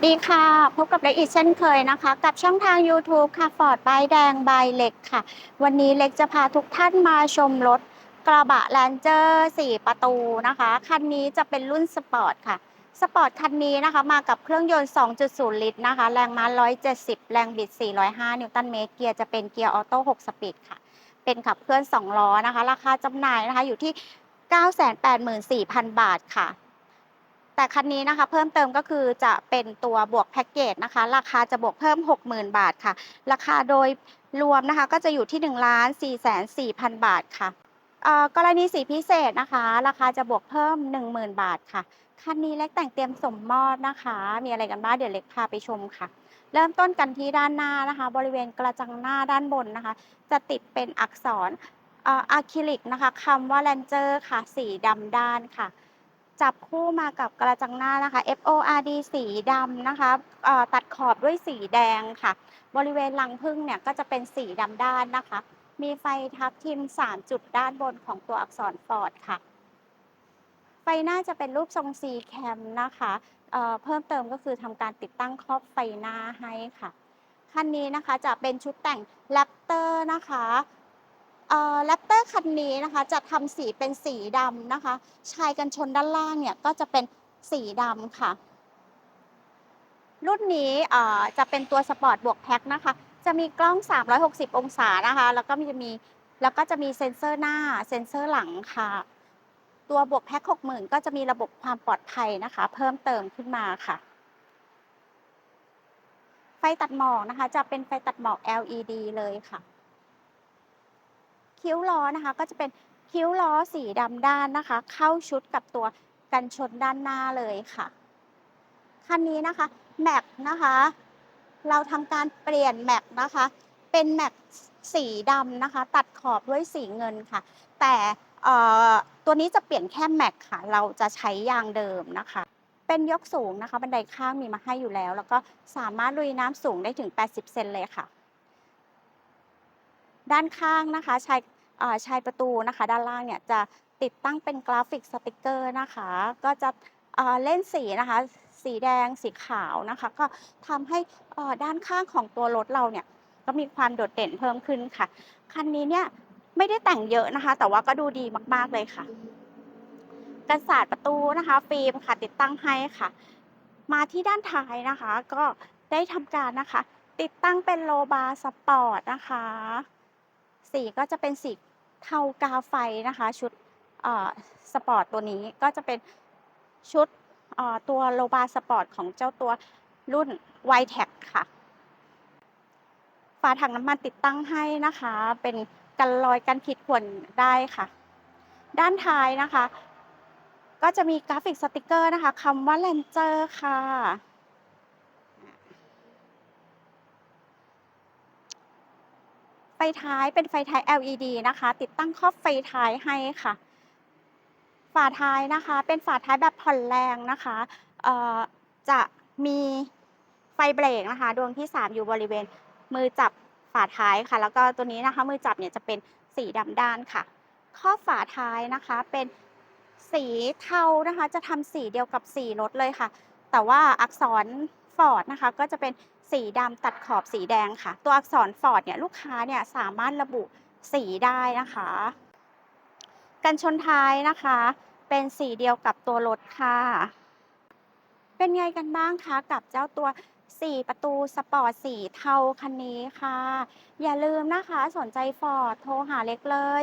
วัสดีค่ะ พบกับเล็กอีกเช่นเคยนะคะ กับช่องทาง YouTube ค่ะฟอร์ดใบแดงใบเล็กค่ะ วันนี้เล็กจะพาทุกท่านมาชมรถกระบะแลนเจอร์4 ประตูนะคะ คันนี้จะเป็นรุ่นสปอร์ตค่ะ สปอร์ตคันนี้นะคะ มากับเครื่องยนต์ 2.0 ลิตรนะคะ แรงม้า 170 แรงบิด 405 นิวตันเมตร เกียร์จะเป็นเกียร์ออโต้ 6 สปีดค่ะ เป็นขับเคลื่อน 2 ล้อนะคะ ราคาจำหน่ายนะคะอยู่ที่ 984,000 บาทค่ะ แต่คันนี้นะคะเพิ่มเติมก็คือจะเป็นตัวบวกแพ็กเกจนะคะ ราคาจะบวกเพิ่ม 60,000 บาทค่ะ ราคาโดยรวมนะคะก็จะอยู่ที่1ล้าน4 4 0 0 0 บาทค่ะกรณีสีพิเศษนะคะ ราคาจะบวกเพิ่ม 10,000 บาทค่ะ คันนี้เล็กแต่งเตรียมสมมอบนะคะ มีอะไรกันบ้างเดี๋ยวเล็กพาไปชมค่ะ เริ่มต้นกันที่ด้านหน้านะคะ บริเวณกระจังหน้าด้านบนนะคะ จะติดเป็นอักษรอะคริลิกนะคะคำว่าแลนเจอร์ค่ะ สีดำด้านค่ะ จับคู่มากับกระจังหน้านะคะ FORD สีดำนะคะตัดขอบด้วยสีแดงค่ะ บริเวณรังพึ่งเนี่ยก็จะเป็นสีดำด้านนะคะ มีไฟทับทิม 3 จุดด้านบนของตัวอักษรฟอร์ดค่ะ ไฟหน้าจะเป็นรูปทรง C cam นะคะเเพิ่มเติมก็คือทำการติดตั้งครอบไฟหน้าให้ค่ะ คันนี้นะคะจะเป็นชุดแต่ง Raptor นะคะ แรปเตอร์คันนี้นะคะจะทำสีเป็นสีดำนะคะ ชายกันชนด้านล่างเนี่ยก็จะเป็นสีดำค่ะ รุ่นนี้จะเป็นตัวสปอร์ตบวกแพ็คนะคะ จะมีกล้อง 360 องศานะคะ แล้วก็จะมีแล้วก็จะมีเซ็นเซอร์หน้า เซ็นเซอร์หลังค่ะ ตัวบวกแพ็ค60,000 ก็จะมีระบบความปลอดภัยนะคะ เพิ่มเติมขึ้นมาค่ะ ไฟตัดหมอกนะคะ จะเป็นไฟตัดหมอก LED เลยค่ะ คิ้วล้อนะคะ ก็จะเป็นคิ้วล้อสีดำด้านนะคะ เข้าชุดกับตัวกันชนด้านหน้าเลยค่ะ คันนี้นะคะแม็กนะคะ เราทำการเปลี่ยนแม็กนะคะ เป็นแม็กสีดำนะคะ ตัดขอบด้วยสีเงินค่ะ แต่ตัวนี้จะเปลี่ยนแค่แม็กค่ะ เราจะใช้ยางเดิมนะคะ เป็นยกสูงนะคะ บันไดข้างมีมาให้อยู่แล้ว แล้วก็สามารถลุยน้ำสูงได้ถึง 80 เซนเลยค่ะ ด้านข้างนะคะใชาย ชายประตูนะคะ ด้านล่างเนี่ยจะติดตั้งเป็นกราฟิกสติกเกอร์นะคะ ก็จะเล่นสีนะคะ สีแดงสีขาวนะคะ ก็ทำให้ด้านข้างของตัวรถเราเนี่ยก็มีความโดดเด่นเพิ่มขึ้นค่ะ คันนี้เนี่ยไม่ได้แต่งเยอะนะคะ แต่ว่าก็ดูดีมากๆเลยค่ะกันศาสตร์ประตูนะคะ ฟิล์มค่ะติดตั้งให้ค่ะ มาที่ด้านท้ายนะคะ ก็ได้ทำการนะคะ ติดตั้งเป็นโลบาสปอร์ตนะคะ สีก็จะเป็นสี เทากาไฟนะคะ ชุดสปอร์ตตัวนี้ก็จะเป็นชุดตัวโลบาสปอร์ตของเจ้าตัวรุ่น y t e c ค่ะ ฝาถังน้ำมันติดตั้งให้นะคะ เป็นกันรอยกันขีดข่วนได้ค่ะ ด้านท้ายนะคะ ก็จะมีกราฟิกสติกเกอร์นะคะคำว่าเลนเจอร์ค่ะ ไฟท้ายเป็นไฟท้าย LED นะคะ ติดตั้งครอบไฟท้ายให้ค่ะ ฝาท้ายนะคะ เป็นฝาท้ายแบบผ่อนแรงนะคะจะมีไฟเบรกนะคะ ดวงที่ 3 อยู่บริเวณมือจับฝาท้ายค่ะ แล้วก็ตัวนี้นะคะมือจับเนี่ยจะเป็นสีดำด้านค่ะครอบฝาท้ายนะคะเป็นสีเทานะคะ จะทำสีเดียวกับสีรถเลยค่ะ แต่ว่าอักษรฟอร์ดนะคะก็จะเป็น สีดำตัดขอบสีแดงค่ะ ตัวอักษรฟอร์ดเนี่ยลูกค้าเนี่ยสามารถระบุสีได้นะคะ กันชนท้ายนะคะ เป็นสีเดียวกับตัวรถค่ะ เป็นไงกันบ้างคะกับเจ้าตัว 4 ประตูสปอร์ตสีเทาคันนี้ค่ะ อย่าลืมนะคะสนใจฟอร์ดโทรหาเล็กเลย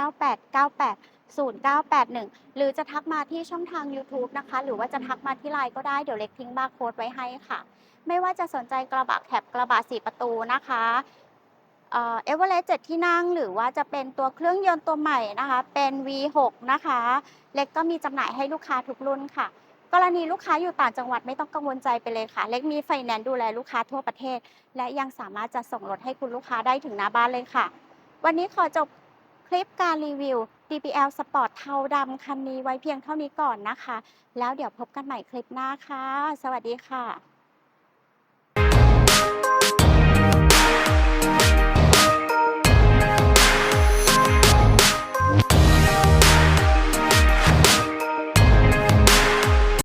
089898 0981 หรือจะทักมาที่ช่องทาง YouTube นะคะ หรือว่าจะทักมาที่ไลน์ก็ได้เดี๋ยวเล็กทิ้งบาร์โค้ดไว้ให้ค่ะ ไม่ว่าจะสนใจกระบะแคบกระบะสี่ประตูนะคะเอเวอเรสต์เจ็ดที่นั่งหรือว่าจะเป็นตัวเครื่องยนต์ตัวใหม่นะคะ เป็น V6 นะคะ เล็กก็มีจำหน่ายให้ลูกค้าทุกรุ่นค่ะ กรณีลูกค้าอยู่ต่างจังหวัดไม่ต้องกังวลใจไปเลยค่ะ เล็กมีไฟแนนซ์ดูแลลูกค้าทั่วประเทศ และยังสามารถจะส่งรถให้คุณลูกค้าได้ถึงหน้าบ้านเลยค่ะ วันนี้ขอจบคลิปการรีวิว DPL Sport เทาดำคันนี้ไว้เพียงเท่านี้ก่อนนะคะ แล้วเดี๋ยวพบกันใหม่คลิปหน้าค่ะ สวัสดีค่ะ